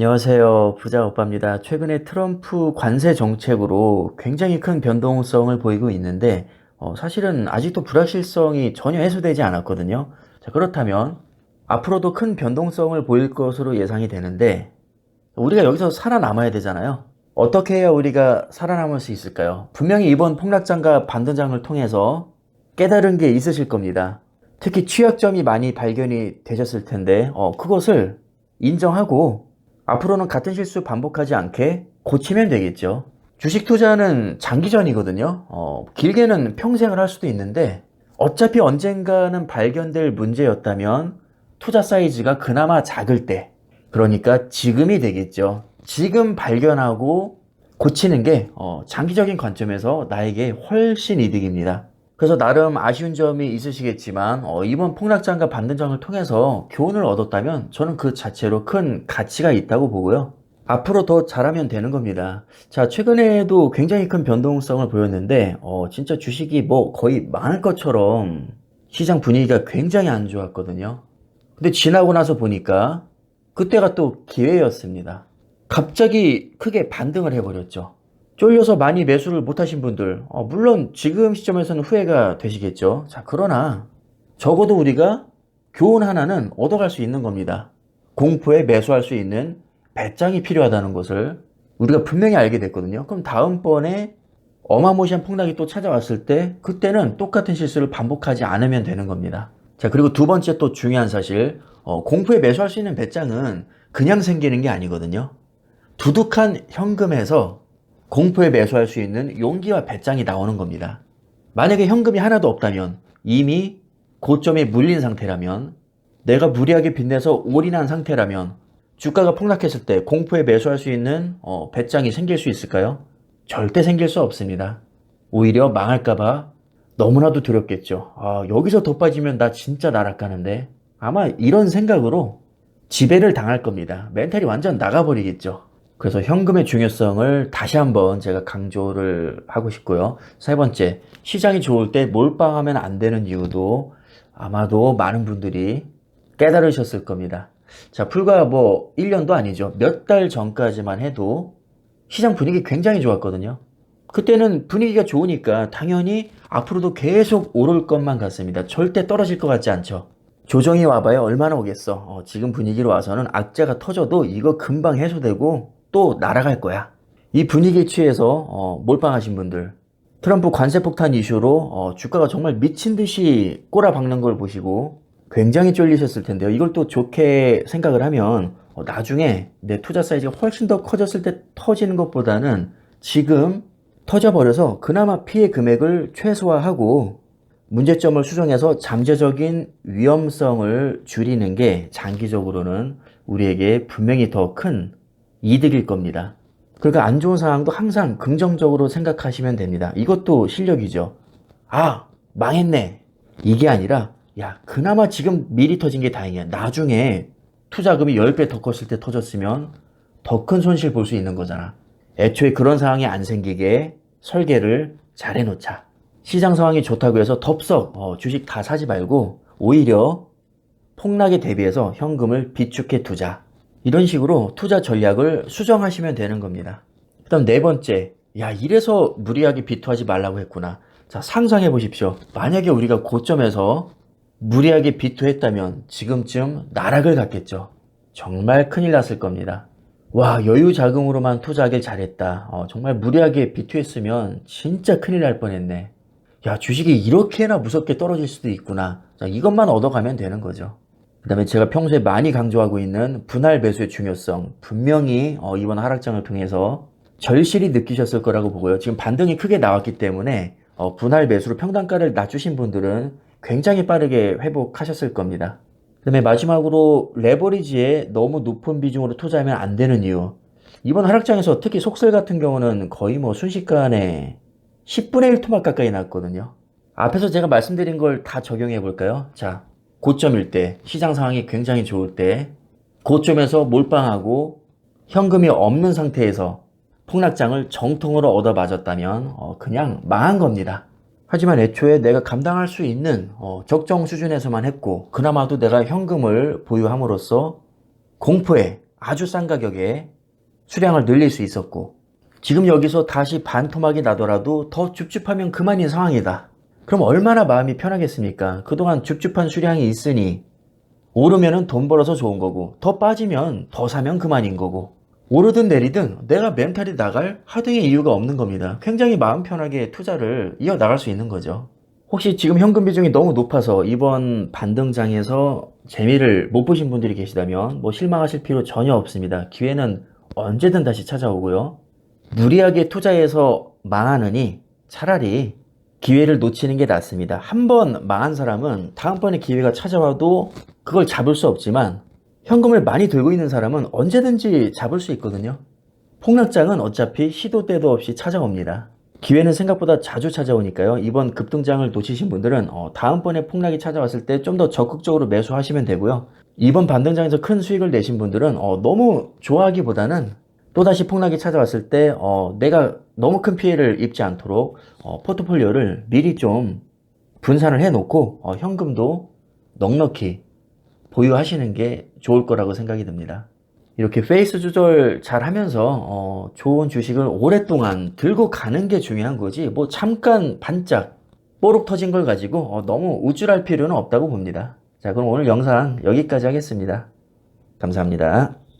안녕하세요. 부자 오빠입니다. 최근에 트럼프 관세 정책으로 굉장히 큰 변동성을 보이고 있는데, 어, 사실은 아직도 불확실성이 전혀 해소되지 않았거든요. 자, 그렇다면 앞으로도 큰 변동성을 보일 것으로 예상이 되는데, 우리가 여기서 살아남아야 되잖아요. 어떻게 해야 우리가 살아남을 수 있을까요? 분명히 이번 폭락장과 반등장을 통해서 깨달은 게 있으실 겁니다. 특히 취약점이 많이 발견이 되셨을 텐데, 어, 그것을 인정하고 앞으로는 같은 실수 반복하지 않게 고치면 되겠죠. 주식 투자는 장기전이거든요. 어, 길게는 평생을 할 수도 있는데 어차피 언젠가는 발견될 문제였다면 투자 사이즈가 그나마 작을 때, 그러니까 지금이 되겠죠. 지금 발견하고 고치는 게 어, 장기적인 관점에서 나에게 훨씬 이득입니다. 그래서 나름 아쉬운 점이 있으시겠지만 어, 이번 폭락장과 반등장을 통해서 교훈을 얻었다면 저는 그 자체로 큰 가치가 있다고 보고요. 앞으로 더 잘하면 되는 겁니다. 자, 최근에도 굉장히 큰 변동성을 보였는데 어, 진짜 주식이 뭐 거의 망할 것처럼 시장 분위기가 굉장히 안 좋았거든요. 근데 지나고 나서 보니까 그때가 또 기회였습니다. 갑자기 크게 반등을 해버렸죠. 쫄려서 많이 매수를 못하신 분들, 어, 물론 지금 시점에서는 후회가 되시겠죠. 자, 그러나 적어도 우리가 교훈 하나는 얻어갈 수 있는 겁니다. 공포에 매수할 수 있는 배짱이 필요하다는 것을 우리가 분명히 알게 됐거든요. 그럼 다음번에 어마무시한 폭락이 또 찾아왔을 때 그때는 똑같은 실수를 반복하지 않으면 되는 겁니다. 자, 그리고 두 번째 또 중요한 사실, 어, 공포에 매수할 수 있는 배짱은 그냥 생기는 게 아니거든요. 두둑한 현금에서 공포에 매수할 수 있는 용기와 배짱이 나오는 겁니다. 만약에 현금이 하나도 없다면 이미 고점에 물린 상태라면 내가 무리하게 빚내서 올인한 상태라면 주가가 폭락했을 때 공포에 매수할 수 있는 어, 배짱이 생길 수 있을까요? 절대 생길 수 없습니다. 오히려 망할까봐 너무나도 두렵겠죠. 아, 여기서 더 빠지면 나 진짜 날아가는데 아마 이런 생각으로 지배를 당할 겁니다. 멘탈이 완전 나가버리겠죠. 그래서 현금의 중요성을 다시 한번 제가 강조를 하고 싶고요. 세 번째, 시장이 좋을 때 몰빵하면 안 되는 이유도 아마도 많은 분들이 깨달으셨을 겁니다. 자, 불과 뭐 1년도 아니죠. 몇 달 전까지만 해도 시장 분위기 굉장히 좋았거든요. 그때는 분위기가 좋으니까 당연히 앞으로도 계속 오를 것만 같습니다. 절대 떨어질 것 같지 않죠. 조정이 와봐야 얼마나 오겠어. 어, 지금 분위기로 와서는 악재가 터져도 이거 금방 해소되고 또 날아갈 거야. 이 분위기에 취해서 어, 몰빵하신 분들, 트럼프 관세 폭탄 이슈로 어, 주가가 정말 미친 듯이 꼬라박는 걸 보시고 굉장히 쫄리셨을 텐데요. 이걸 또 좋게 생각을 하면 어, 나중에 내 투자 사이즈가 훨씬 더 커졌을 때 터지는 것보다는 지금 터져버려서 그나마 피해 금액을 최소화하고 문제점을 수정해서 잠재적인 위험성을 줄이는 게 장기적으로는 우리에게 분명히 더 큰 이득일 겁니다. 그러니까 안 좋은 상황도 항상 긍정적으로 생각하시면 됩니다. 이것도 실력이죠. 아, 망했네. 이게 아니라, 야, 그나마 지금 미리 터진 게 다행이야. 나중에 투자금이 10배 더 컸을 때 터졌으면 더 큰 손실 볼 수 있는 거잖아. 애초에 그런 상황이 안 생기게 설계를 잘 해놓자. 시장 상황이 좋다고 해서 덥석 어, 주식 다 사지 말고 오히려 폭락에 대비해서 현금을 비축해 두자. 이런 식으로 투자 전략을 수정하시면 되는 겁니다. 그 다음 네 번째, 야, 이래서 무리하게 비투하지 말라고 했구나. 자, 상상해 보십시오. 만약에 우리가 고점에서 무리하게 비투했다면 지금쯤 나락을 갔겠죠. 정말 큰일 났을 겁니다. 와, 여유 자금으로만 투자하길 잘했다. 어, 정말 무리하게 비투했으면 진짜 큰일 날 뻔했네. 야, 주식이 이렇게나 무섭게 떨어질 수도 있구나. 자, 이것만 얻어가면 되는 거죠. 그 다음에 제가 평소에 많이 강조하고 있는 분할 매수의 중요성. 분명히 어, 이번 하락장을 통해서 절실히 느끼셨을 거라고 보고요. 지금 반등이 크게 나왔기 때문에 어, 분할 매수로 평단가를 낮추신 분들은 굉장히 빠르게 회복하셨을 겁니다. 그 다음에 마지막으로 레버리지에 너무 높은 비중으로 투자하면 안 되는 이유. 이번 하락장에서 특히 속설 같은 경우는 거의 뭐 순식간에 10분의 1 토막 가까이 났거든요. 앞에서 제가 말씀드린 걸 다 적용해 볼까요? 자, 고점일 때, 시장 상황이 굉장히 좋을 때, 고점에서 몰빵하고 현금이 없는 상태에서 폭락장을 정통으로 얻어 맞았다면 어, 그냥 망한 겁니다. 하지만 애초에 내가 감당할 수 있는 어, 적정 수준에서만 했고 그나마도 내가 현금을 보유함으로써 공포에 아주 싼 가격에 수량을 늘릴 수 있었고 지금 여기서 다시 반토막이 나더라도 더 줍줍하면 그만인 상황이다. 그럼 얼마나 마음이 편하겠습니까? 그동안 줍줍한 수량이 있으니 오르면은 돈 벌어서 좋은 거고 더 빠지면 더 사면 그만인 거고 오르든 내리든 내가 멘탈이 나갈 하등의 이유가 없는 겁니다. 굉장히 마음 편하게 투자를 이어 나갈 수 있는 거죠. 혹시 지금 현금 비중이 너무 높아서 이번 반등장에서 재미를 못 보신 분들이 계시다면 뭐 실망하실 필요 전혀 없습니다. 기회는 언제든 다시 찾아오고요. 무리하게 투자해서 망하느니 차라리 기회를 놓치는 게 낫습니다. 한 번 망한 사람은 다음번에 기회가 찾아와도 그걸 잡을 수 없지만 현금을 많이 들고 있는 사람은 언제든지 잡을 수 있거든요. 폭락장은 어차피 시도 때도 없이 찾아옵니다. 기회는 생각보다 자주 찾아오니까요. 이번 급등장을 놓치신 분들은 어, 다음번에 폭락이 찾아왔을 때 좀 더 적극적으로 매수하시면 되고요. 이번 반등장에서 큰 수익을 내신 분들은 어, 너무 좋아하기보다는 또다시 폭락이 찾아왔을 때 어, 내가 너무 큰 피해를 입지 않도록 어, 포트폴리오를 미리 좀 분산을 해 놓고 어, 현금도 넉넉히 보유하시는 게 좋을 거라고 생각이 듭니다. 이렇게 페이스 조절 잘 하면서 어, 좋은 주식을 오랫동안 들고 가는 게 중요한 거지 뭐 잠깐 반짝 뽀록 터진 걸 가지고 어, 너무 우쭐할 필요는 없다고 봅니다. 자 그럼 오늘 영상 여기까지 하겠습니다. 감사합니다.